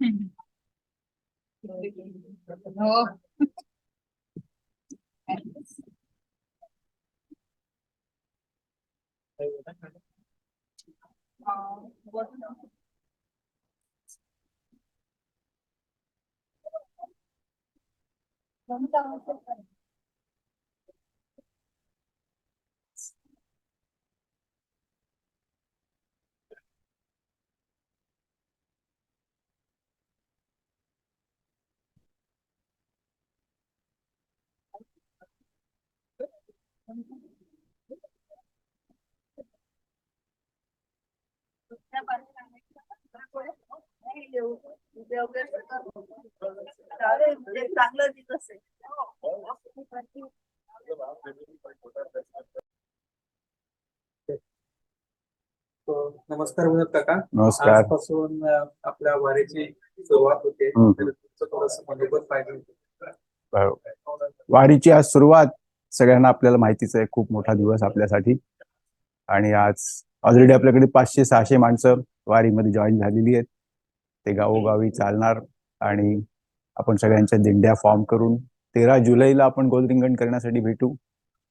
हो चांगलं दिवस नमस्कार विनोद काका नमस्कार आजपासून अ, आपल्या वारीची सुरुवात होते हम्म. तर तुमचं थोडंसं मनोबत पाहिजे. वारीची आज सुरुवात सगळ्यांना आपल्याला माहितीच आहे खूप मोठा दिवस आपल्यासाठी. आणि आज ऑलरेडी आपल्याकडे पाचशे सहाशे माणसं वारीमध्ये जॉईन झालेली आहेत. ते गावोगावी चालणार आणि आपण सगळ्यांच्या दिंड्या फॉर्म करून तेरा जुलैला आपण गोलरिंगण करण्यासाठी भेटू.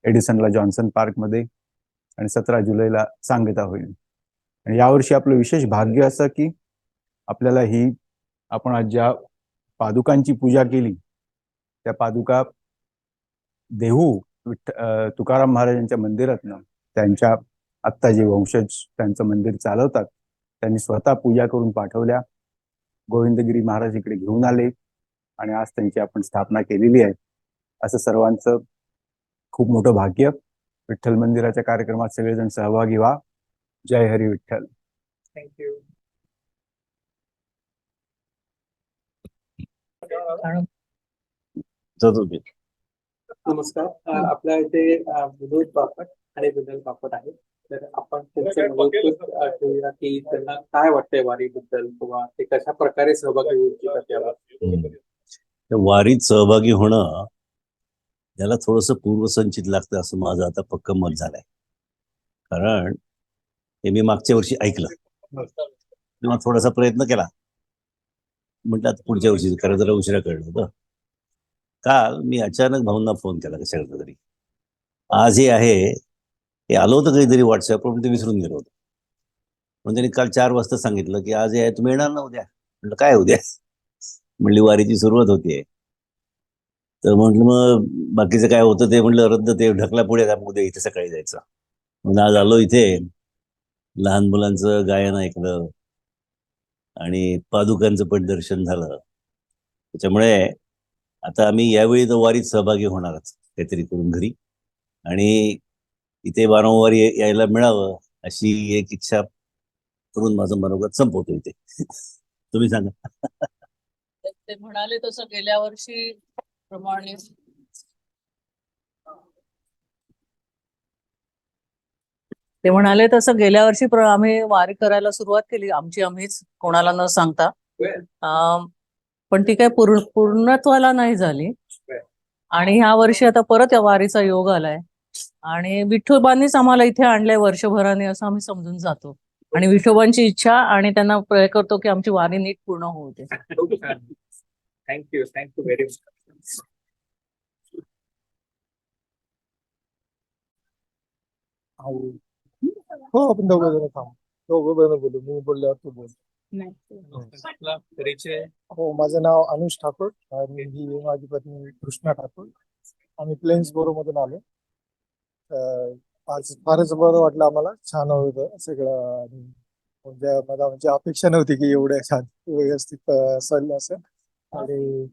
एडिसनला जॉन्सन पार्कमध्ये आणि सतरा जुलैला सांगता होईल. आणि यावर्षी आपलं विशेष भाग्य असं की आपल्याला ही आपण आज ज्या पादुकांची पूजा केली त्या पादुका देहू विठ्ठ तुकाराम महाराजांच्या मंदिरातनं त्यांच्या आत्ता जे वंशज त्यांचं मंदिर चालवतात. त्यांनी स्वतः पूजा करून पाठवल्या. गोविंदगिरी महाराज इकडे घेऊन आले आणि आज त्यांची आपण स्थापना केलेली आहे. असं सर्वांचं खूप मोठं भाग्य. विठ्ठल मंदिराच्या कार्यक्रमात सगळेजण सहभागी व्हा. जय हरी विठ्ठल. थँक्यू नमस्कार. आपल्या इथे विनोद बापट आणि विनोद बापट आहे तर आपण त्यांचे मनोगत अ, घेऊया की त्यांना काय वाटतंय वारीबद्दल किंवा ते कशा प्रकारे सहभागी होऊ इच्छितात वारीत सहभागी होणं याला थोडस पूर्वसंचित लागतं असं माझं आता पक्क मत झालंय. कारण हे मी मागच्या वर्षी ऐकलं. किंवा थोडासा प्रयत्न केला. म्हटलं आता पुढच्या वर्षी खरं जरा उशिरा कळलं होतं. काल मी अचानक भाऊंना फोन केला कशाला तरी. आज हे आहे हे आलो होतं काहीतरी व्हॉट्सअपवर पण ते विसरून गेलो होतो. पण त्यांनी काल चार वाजता सांगितलं की आज हे आहे तुम्ही येणार ना उद्या? म्हटलं काय उद्या? म्हणली वारीची सुरुवात होतीये. तर म्हटलं मग बाकीचं काय होतं ते? म्हटलं रद्द ते ढकला पुढे का उद्या इथे सकाळी जायचं. म्हणून आज आलो इथे. लहान मुलांचं गायन ऐकलं आणि पादुकांचं पण दर्शन झालं. त्याच्यामुळे आता आम्ही यावेळी तर वारीत सहभागी होणारच काहीतरी करून घरी. आणि इथे वारंवार ये- यायला मिळावं अशी एक इच्छा करून माझं मनोगत संपवतो इथे. तुम्ही सांगा. ते म्हणाले तसं गेल्या वर्षी प्रमाणे. ते म्हणाले तसं गेल्या वर्षी प्र- आम्ही वारी करायला सुरुवात केली. आमची आम्हीच कोणाला न सांगता. पण ती काय पूर्ण पूर्णत्वाला नाही झाली. आणि ह्या वर्षी आता परत या वारीचा योग आलाय. आणि विठोबांनीच आम्हाला इथे आणलंय वर्षभराने असं आम्ही समजून जातो. आणि विठोबांची इच्छा आणि त्यांना प्रय करतो की आमची वारी नीट पूर्ण होऊ दे. Thank you thank you very much हो आपण दोघं जण थांब. दोघं जण बोलू मी बोलल्यावर तू बोल. परिचय? हो माझं नाव अनुष ठाकूर आणि ही माझी पत्नी कृष्णा ठाकूर. आम्ही प्लेन्स बोरो मधून आलो आज फारच बरं वाटलं आम्हाला. छान होतं सगळं. आणि म्हणजे मला म्हणजे अपेक्षा नव्हती की एवढ्या छान व्यवस्थित अं, चाललं असं आणि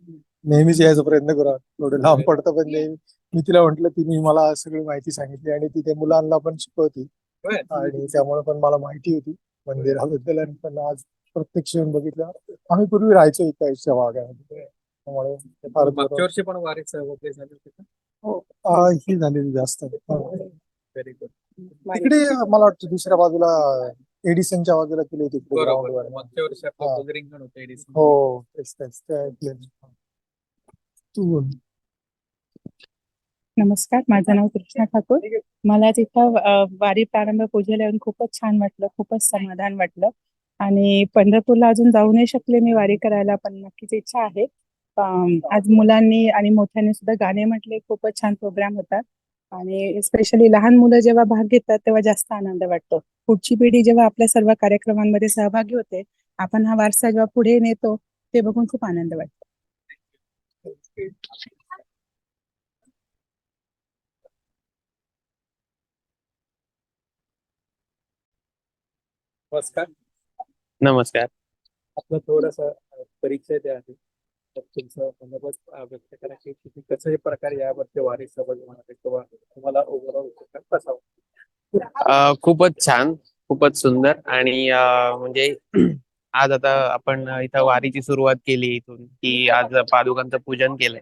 नेहमीच यायचा प्रयत्न करा थोडं लांब पडतं पण नेहमी मी तिला म्हटलं तिने मला सगळी माहिती सांगितली आणि ती त्या मुलांना पण शिकवती. आणि त्यामुळे पण मला माहिती होती मंदिराबद्दल. आणि पण आज प्रत्यक्ष येऊन बघितलं आम्ही पूर्वी राहायचो इकडच्या भागामध्ये त्यामुळे ते फार मागच्या वर्षी पण वारीत सहभागी झाले होते का? आ, ही झालेली जास्त. व्हेरी गुड तिकडे मला वाटतं दुसऱ्या बाजूला एडिसनच्या बाजूला केली होती तिकडे बरोबर. ground वर. मागच्या वर्षी आपलं हा. गोदरिंगण होतं एडिसन. हो तेच तेच ते ऐकलेलं. तू बोल. नमस्कार माझं नाव कृष्णा ठाकूर. मला तिथं अ, वारी प्रारंभ पूजेला येऊन खूपच छान वाटलं खूपच समाधान वाटलं. आणि पंढरपूरला अजून जाऊ नाही शकले मी वारी करायला पण नक्कीच इच्छा आहे. आज मुलांनी आणि मोठ्यांनी सुद्धा गाणे म्हटले खूपच छान प्रोग्राम होता. आणि स्पेशली लहान मुलं जेव्हा भाग घेतात तेव्हा जास्त आनंद वाटतो. पुढची पिढी जेव्हा आपल्या सर्व कार्यक्रमांमध्ये सहभागी होते आपण हा वारसा जेव्हा पुढे नेतो ते बघून खूप आनंद वाटतो. नमस्कार. नमस्कार आपलं थोडस परिचय द्या आधी तर तुमचं मनोगत अ, व्यक्त करा की तुम्ही कशाही प्रकारे यावरती वारी होणार आहे किंवा तुम्हाला ओव्हरऑल कसा वाटतो? खूपच छान खूपच सुंदर आणि म्हणजे आज आता आपण इथं वारीची सुरुवात केली इथून की आज पादुकांचं पूजन केलंय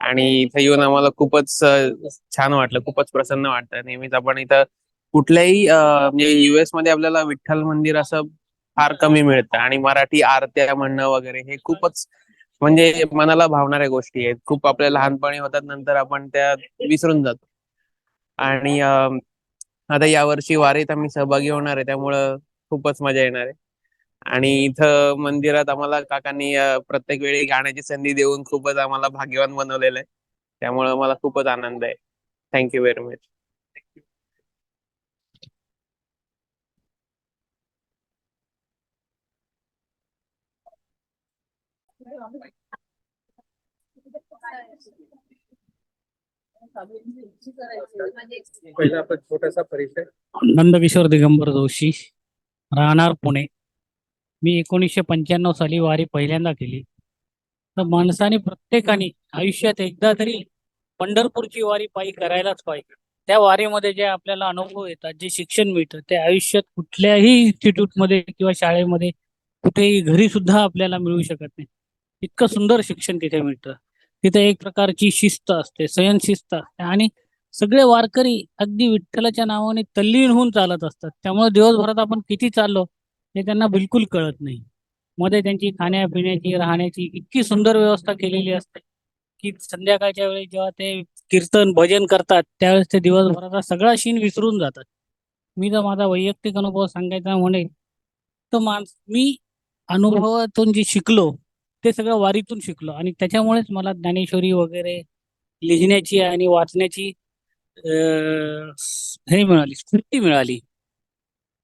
आणि इथं येऊन आम्हाला खूपच छान वाटलं खूपच प्रसन्न वाटतं नेहमीच आपण इथं कुठल्याही म्हणजे युएसमध्ये आपल्याला विठ्ठल मंदिर असं फार कमी मिळतं. आणि मराठी आरत्या म्हणणं वगैरे हे खूपच म्हणजे मनाला भावणाऱ्या गोष्टी आहेत. खूप आपल्या लहानपणी होतात नंतर आपण त्या विसरून जातो. आणि आता यावर्षी वारीत आम्ही सहभागी होणार आहे त्यामुळं खूपच मजा येणार आहे. आणि इथं मंदिरात आम्हाला काकांनी प्रत्येक वेळी गाण्याची संधी देऊन खूपच आम्हाला भाग्यवान बनवलेलं आहे. त्यामुळं मला खूपच आनंद आहे. थँक्यू व्हेरी मच पहिला आपण छोटासा परिचय नंदकिशोर दिगंबर जोशी राहणार पुणे. मी एकोणीसशे पंच्याण्णव साली वारी पहिल्यांदा केली. तर माणसाने प्रत्येकाने आयुष्यात एकदा तरी पंढरपूरची वारी पायी करायलाच पाहिजे. त्या वारीमध्ये जे आपल्याला अनुभव येतात जे शिक्षण मिळतं ते आयुष्यात कुठल्याही इन्स्टिट्यूटमध्ये किंवा शाळेमध्ये कुठेही घरी सुद्धा आपल्याला मिळू शकत नाही. इतकं सुंदर शिक्षण तिथे मिळतं. तिथे एक प्रकारची शिस्त असते स्वयंशिस्त असते आणि सगळे वारकरी अगदी विठ्ठलाच्या नावाने तल्लीन होऊन चालत असतात. त्यामुळे दिवसभरात आपण किती चाललो हे त्यांना बिलकुल कळत नाही. मध्ये त्यांची खाण्यापिण्याची राहण्याची इतकी सुंदर व्यवस्था केलेली असते की संध्याकाळच्या वेळी जेव्हा ते कीर्तन भजन करतात त्यावेळेस ते दिवसभराचा सगळा शीन विसरून जातात. मी जर माझा वैयक्तिक अनुभव सांगायचा म्हणे तर माणस मी अनुभवातून जे शिकलो ते सगळं वारीतून शिकलो. आणि त्याच्यामुळेच मला ज्ञानेश्वरी वगैरे लिहिण्याची आणि वाचण्याची हे मिळाली स्फूर्ती मिळाली.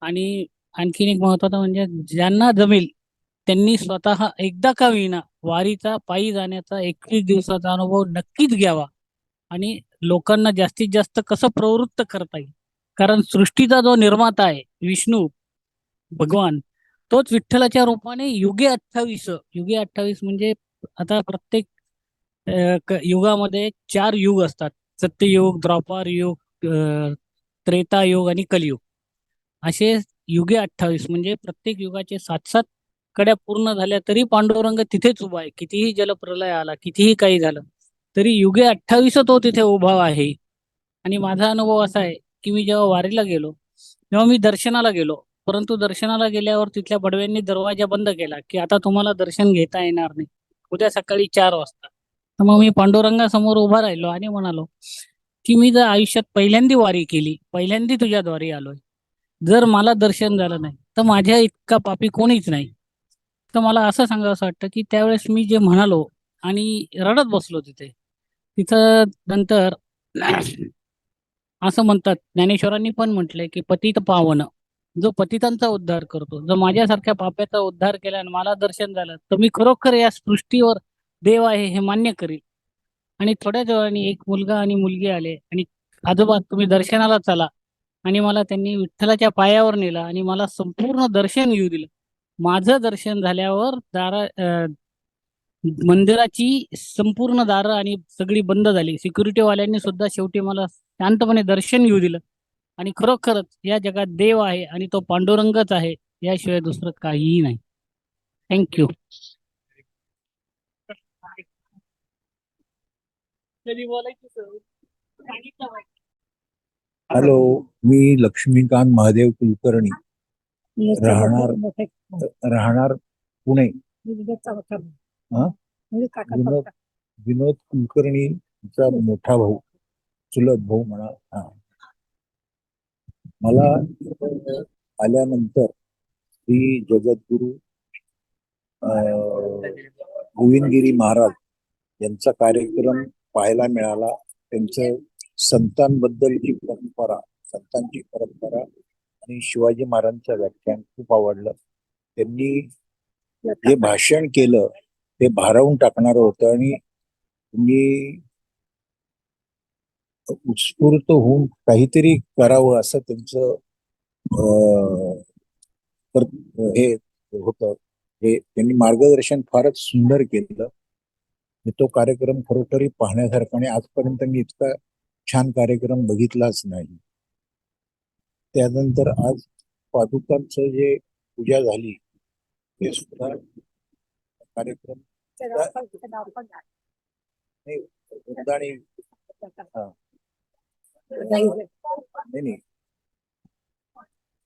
आणि आणखीन एक महत्वाचं म्हणजे ज्यांना जमेल त्यांनी स्वतः एकदा का विना वारीचा पायी जाण्याचा एकवीस दिवसाचा अनुभव नक्कीच घ्यावा. आणि लोकांना जास्तीत जास्त कसं प्रवृत्त करता येईल? कारण सृष्टीचा जो निर्माता आहे विष्णू भगवान तोच विठ्ठलाच्या रूपाने युगे अठ्ठावीस. युगे अठ्ठावीस म्हणजे आता प्रत्येक युगामध्ये चार युग असतात. सत्ययुग द्वापार युग त्रेता युग आणि कलियुग. असे युगे अठ्ठावीस म्हणजे प्रत्येक युगाचे सात सात कड्या पूर्ण झाल्या तरी पांडुरंग तिथेच उभा आहे. कितीही जलप्रलय आला कितीही काही झालं तरी युगे अठ्ठावीस तो तिथे उभा आहे. आणि माझा अनुभव असा आहे की मी जेव्हा वारीला गेलो तेव्हा मी दर्शनाला गेलो. परंतु दर्शनाला गेल्यावर तिथल्या बडव्यांनी दरवाजा बंद केला की आता तुम्हाला दर्शन घेता येणार नाही. उद्या सकाळी चार वाजता. तर मग मी पांडुरंगासमोर उभा राहिलो आणि म्हणालो की मी जर आयुष्यात पहिल्यांदी वारी केली पहिल्यांदी तुझ्याद्वारे आलोय. जर मला दर्शन झालं नाही तर माझ्या इतका पापी कोणीच नाही. तर मला असं सांगावं असं वाटतं की त्यावेळेस मी जे म्हणालो आणि रडत बसलो तिथे तिथं नंतर असं म्हणतात ज्ञानेश्वरांनी पण म्हटलंय की पतित पावन जो पतितांचा उद्धार करतो जो माझ्यासारख्या पाप्याचा उद्धार केला आणि मला दर्शन झालं तर मी खरोखर या सृष्टीवर देव आहे हे मान्य करील आणि थोड्याच वेळाने एक मुलगा आणि मुलगी आले आणि आजोबा तुम्ही दर्शनाला चला. आणि मला त्यांनी विठ्ठलाच्या पायावर नेलं आणि मला संपूर्ण दर्शन घेऊ दिलं. माझं दर्शन झाल्यावर दारा अं, मंदिराची संपूर्ण दारं आणि सगळी बंद झाली. सिक्युरिटी वाल्यांनी सुद्धा शेवटी मला शांतपणे दर्शन घेऊ दिलं. आणि खरोखरच या जगात देव आहे आणि तो पांडुरंगच आहे याशिवाय दुसरं काहीही नाही. थँक्यू हॅलो मी लक्ष्मीकांत महादेव कुलकर्णी. राहणार राहणार पुणे. हा? विनोद विनोद कुलकर्णीचा मोठा भाऊ. चुलत भाऊ म्हणा. हा. मला आल्यानंतर श्री जगद्गुरु गोविंदगिरी महाराज यांचा कार्यक्रम पाहायला मिळाला. त्यांचं संतांबद्दलची परंपरा संतांची परंपरा आणि शिवाजी महाराजांचं व्याख्यान खूप आवडलं. त्यांनी जे भाषण केलं ते भारावून टाकणारं होतं आणि तुम्ही उत्स्फूर्त होऊन काहीतरी करावं असं त्यांचं हे होतं. हे त्यांनी मार्गदर्शन फारच सुंदर केलं. तो कार्यक्रम खरोखरी पाहण्यासारखा आणि आजपर्यंत मी इतका छान कार्यक्रम बघितलाच नाही. त्यानंतर आज पादुकांचं जे पूजा झाली ते सुद्धा कार्यक्रम नाही. नाही नाही.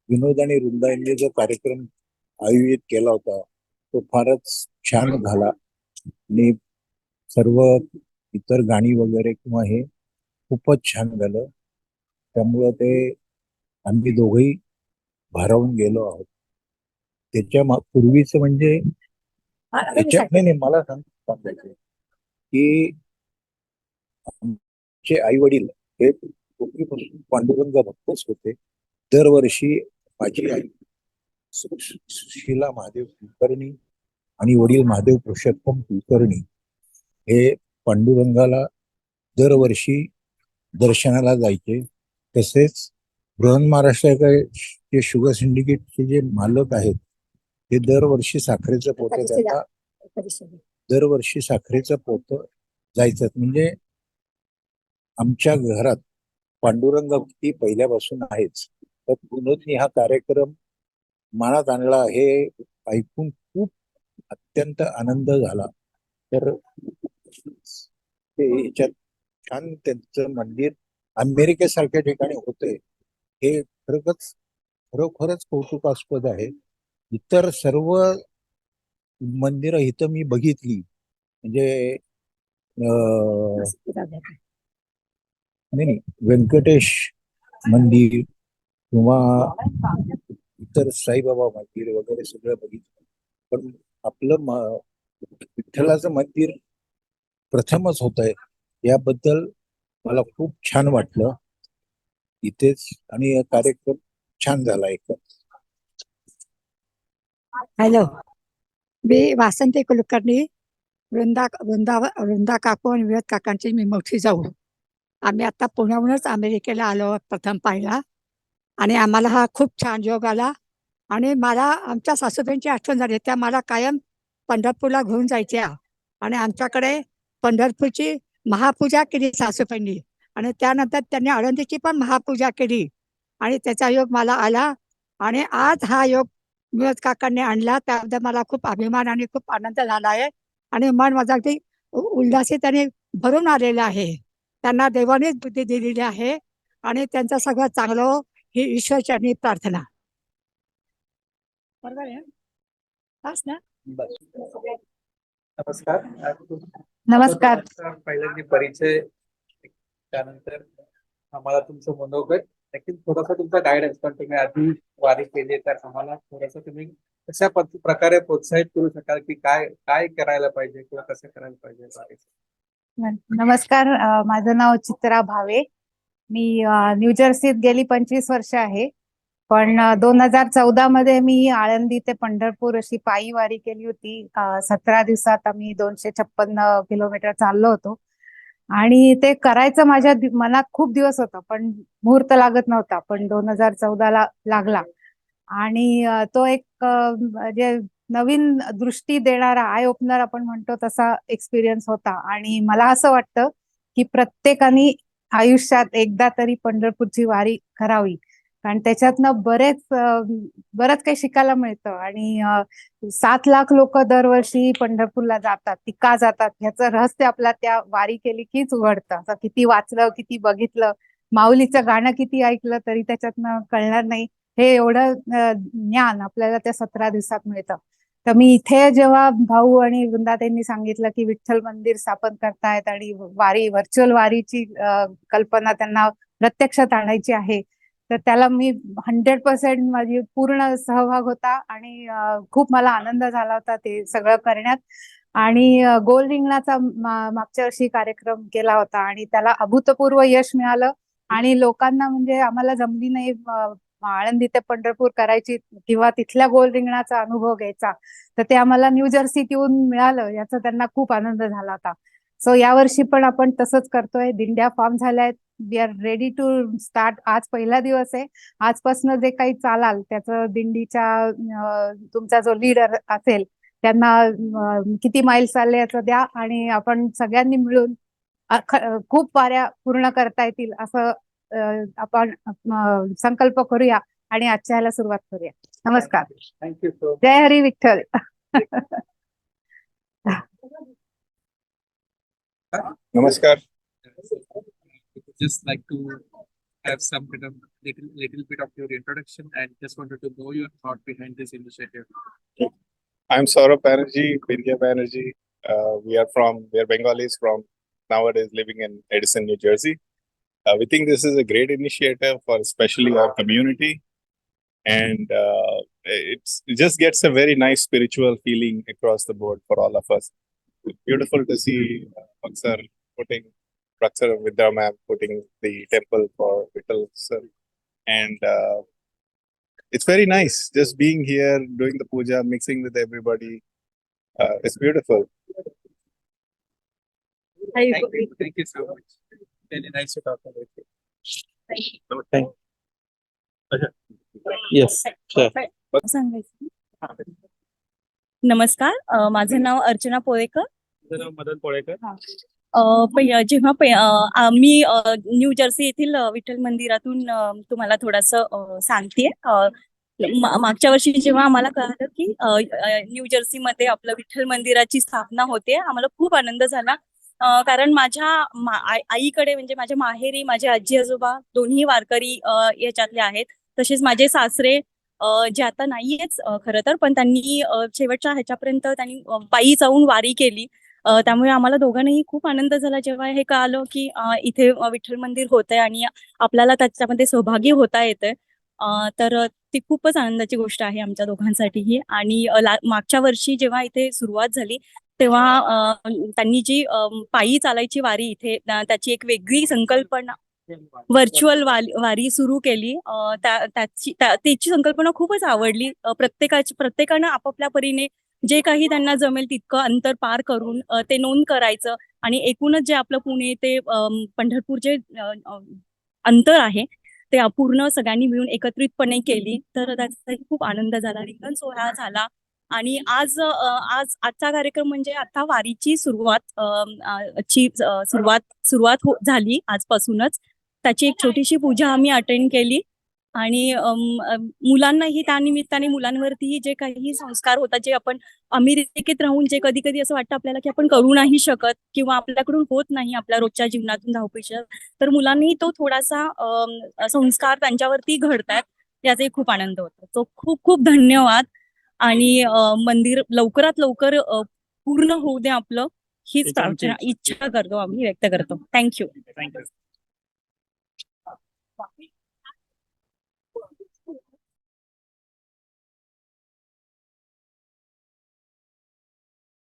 विनोद आणि वृंदा यांनी जो कार्यक्रम आयोजित केला होता तो फारच छान झाला. आणि सर्व इतर गाणी वगैरे किंवा हे खूपच छान झालं. त्यामुळं ते आम्ही दोघही भारावून गेलो आहोत. त्याच्या पूर्वीचं म्हणजे नाही नाही मला सांग सांगायचं की आमचे आई वडील हे पूर्वीपासून पांडुरंग भक्तच होते. दरवर्षी माझी आई सुशीला महादेव कुलकर्णी आणि वडील महादेव पुरुषोत्तम कुलकर्णी हे पांडुरंगाला दरवर्षी दर्शनाला जायचे. तसेच बृहन महाराष्ट्राकडे शुगर सिंडिकेटचे जे मालक आहेत ते दरवर्षी साखरेचं पोत त्यांना दरवर्षी साखरेचं पोत जायचं. म्हणजे आमच्या घरात पांडुरंग भक्ती पहिल्यापासून आहेच. तर विनोदनी हा कार्यक्रम मनात आणला. हे ऐकून खूप अत्यंत आनंद झाला. तर ते छान त्यांचं मंदिर अमेरिकेसारख्या ठिकाणी होते हे खरंच खरोखरच कौतुकास्पद आहे. इतर सर्व मंदिरं इथं मी बघितली. म्हणजे अं, नाही नाही. व्यंकटेश मंदिर किंवा इतर साईबाबा मंदिर वगैरे सगळं बघितलं. पण आपलं विठ्ठलाचं मंदिर प्रथमच होत आहे याबद्दल मला खूप छान वाटलं. इथेच आणि कार्यक्रम छान झाला एक. हॅलो. मी वासंती कुलकर्णी वृंदा वृंदा वृंदा काकू आणि विवेक काकांची मी मोठी जाऊ. आम्ही आता पुण्याहूनच अमेरिकेला आलो प्रथम पाहिला आणि आम्हाला हा खूप छान योग आला. आणि मला आमच्या सासूबाईंची आठवण झाली त्या मला कायम पंढरपूरला घेऊन जायच्या. आणि आमच्याकडे पंढरपूरची महापूजा केली सासूबाईंनी. आणि त्यानंतर त्यांनी आळंदीची पण महापूजा केली. आणि त्याचा योग मला आला. आणि आज हा योग विनोद काकांनी आणला. त्याबद्दल मला खूप अभिमान आणि खूप आनंद झाला आहे. आणि मन माझा अगदी उल्हासित आणि भरून आलेलं आहे. त्यांना देवानेच बुद्धी दिलेली आहे आणि त्यांचं सगळं चांगलं हो, ईश्वरचरणी प्रार्थना. बरोबर आहे हाच ना? नमस्कार. नमस्कार. पहिल्यांदा परिचय त्यानंतर आम्हाला तुमचं मनोगत. नक्कीच थोडासा तुमचा गायडन्स पण तुम्ही आधी वारी केली तर आम्हाला थोडस तुम्ही कशा प्रकारे प्रोत्साहित करू शकाल की काय काय करायला पाहिजे किंवा कसं करायला पाहिजे वारीचं? नमस्कार माझं नाव चित्रा भावे. मी न्यू न्यूजर्सीत गेली पंचवीस वर्ष आहे. पण दोन हजार चौदा मध्ये मी आळंदी ते पंढरपूर अशी पायी वारी केली होती. सतरा दिवसात आम्ही दोनशे छप्पन्न किलोमीटर चाललो होतो. आणि ते करायचं माझ्या मनात खूप दिवस होता पण मुहूर्त लागत नव्हता. पण दोन हजार चौदाला लागला. आणि तो एक जे म्हणजे नवीन दृष्टी देणारा आय ओपनर आपण म्हणतो तसा एक्सपिरियन्स होता. आणि मला असं वाटतं की प्रत्येकाने आयुष्यात एकदा तरी पंढरपूरची वारी करावी. कारण त्याच्यातनं बरेच बरंच काही शिकायला मिळतं. आणि सात लाख लोक दरवर्षी पंढरपूरला जातात ती का जातात. ह्याचं रहस्य आपला त्या वारी केली कीच उघडतं. असं किती वाचलं किती बघितलं माऊलीचं गाणं किती ऐकलं तरी त्याच्यातनं कळणार नाही. हे एवढं ज्ञान आपल्याला त्या सतरा दिवसात मिळतं. तर मी इथे जेव्हा भाऊ आणि वृंदाताईंनी सांगितलं की विठ्ठल मंदिर स्थापन करतायत आणि वारी व्हर्च्युअल वारीची कल्पना त्यांना प्रत्यक्षात आणायची आहे तर त्याला मी हंड्रेड पर्सेंट माझी पूर्ण सहभाग होता आणि खूप मला आनंद झाला होता ते सगळं करण्यात. आणि गोल रिंगणाचा मागच्या वर्षी कार्यक्रम केला होता आणि त्याला अभूतपूर्व यश मिळालं. आणि लोकांना म्हणजे आम्हाला जमली नाही आळंदी ते पंढरपूर करायची किंवा तिथल्या गोल रिंगणाचा अनुभव घ्यायचा तर ते आम्हाला न्यू जर्सीत येऊन मिळालं याचा त्यांना खूप आनंद झाला होता. सो यावर्षी पण आपण तसंच करतोय. दिंड्या फॉर्म झाल्या आहेत. We are ready to start. आज पहिला दिवस आहे. आजपासून जे काही चालाल त्याचं दिंडीच्या तुमचा जो लीडर असेल त्यांना किती माईल चालले याचं द्या आणि आपण सगळ्यांनी मिळून खूप वाऱ्या पूर्ण करता येतील असं आपण अं, संकल्प करूया आणि आजच्या ह्याला सुरुवात करूया नमस्कार थँक्यू सो जय हरी विठ्ठल नमस्कार just like to have some bit of little little bit of your introduction and just wanted to know your thought behind this initiative. I'm Saurabh Banerjee, Vidya Banerjee. Uh, we are from, we are Bengalis from nowadays living in Edison, New Jersey. Uh, we think this is a great initiative for especially our community. And uh, it's, it just gets a very nice spiritual feeling across the board for all of us. Beautiful to see uh, Paksar putting, Paksar Vidya ma'am putting the temple for Vittal sir. And uh, it's very nice just being here, doing the puja, mixing with everybody. Uh, it's beautiful. Thank you, thank you so much. Nice to talk about you. Yes सांगायचं नमस्कार. अ, माझं नाव अर्चना पोळेकर. मदन पोळेकर. अ, जेव्हा पै- अ, आम्ही अ, new Jersey येथील अ, विठ्ठल मंदिरातून अ, तुम्हाला थोडंसं सांगते मागच्या वर्षी जेव्हा आम्हाला कळालं की अ, अ, न्यू जर्सी मध्ये आपलं विठ्ठल मंदिराची स्थापना होते आम्हाला खूप आनंद झाला. कारण माझ्या मा- आईकडे म्हणजे माझ्या माहेरी माझे आजी आजोबा दोन्ही वारकरी याच्यातले आहेत. तसेच माझे सासरे जे आता नाहीयेच खर खरं तर पण त्यांनी शेवटच्या ह्याच्यापर्यंत त्यांनी पायी जाऊन वारी केली. त्यामुळे आम्हाला दोघांनाही खूप आनंद झाला जेव्हा हे कळालं की इथे विठ्ठल मंदिर होतंय आणि आपल्याला त्याच्यामध्ये सहभागी होता येतंय. तर ती खूपच आनंदाची गोष्ट आहे आमच्या दोघांसाठीही. आणि मागच्या वर्षी जेव्हा इथे सुरुवात झाली तेव्हा त्यांनी जी पायी चालायची वारी इथे त्याची एक वेगळी संकल्पना व्हर्च्युअल वारी सुरू केली. त्याची त्याची संकल्पना खूपच आवडली. प्रत्येकाची प्रत्येकानं आपापल्या परीने जे काही त्यांना जमेल तितकं अंतर पार करून ते नोंद करायचं. आणि एकूणच जे आपलं पुणे ते पंढरपूर जे अंतर आहे ते पूर्ण सगळ्यांनी मिळून एकत्रितपणे केली. तर त्याचा खूप आनंद झाला. रिंगण सोहळा झाला. आणि आज आज आजचा कार्यक्रम म्हणजे आता वारीची सुरुवात ची सुरुवात सुरुवात हो, झाली आजपासूनच. त्याची एक छोटीशी पूजा आम्ही अटेंड केली. आणि मुलांनाही त्यानिमित्ताने मुलांवरतीही जे काही संस्कार होतात जे आपण अमेरिकेत राहून जे कधी कधी असं वाटतं आपल्याला की आपण करू नाही शकत किंवा आपल्याकडून होत नाही आपल्या रोजच्या जीवनातून धावपळीच्या तर मुलांनी तो थोडासा संस्कार त्यांच्यावरती घडतात याचाही खूप आनंद होतो. तो खूप खूप धन्यवाद. आणि मंदिर लवकरात लवकर पूर्ण होऊ दे आपलं हीच प्रार्थना इच्छा करतो आम्ही व्यक्त करतो. Thank you you.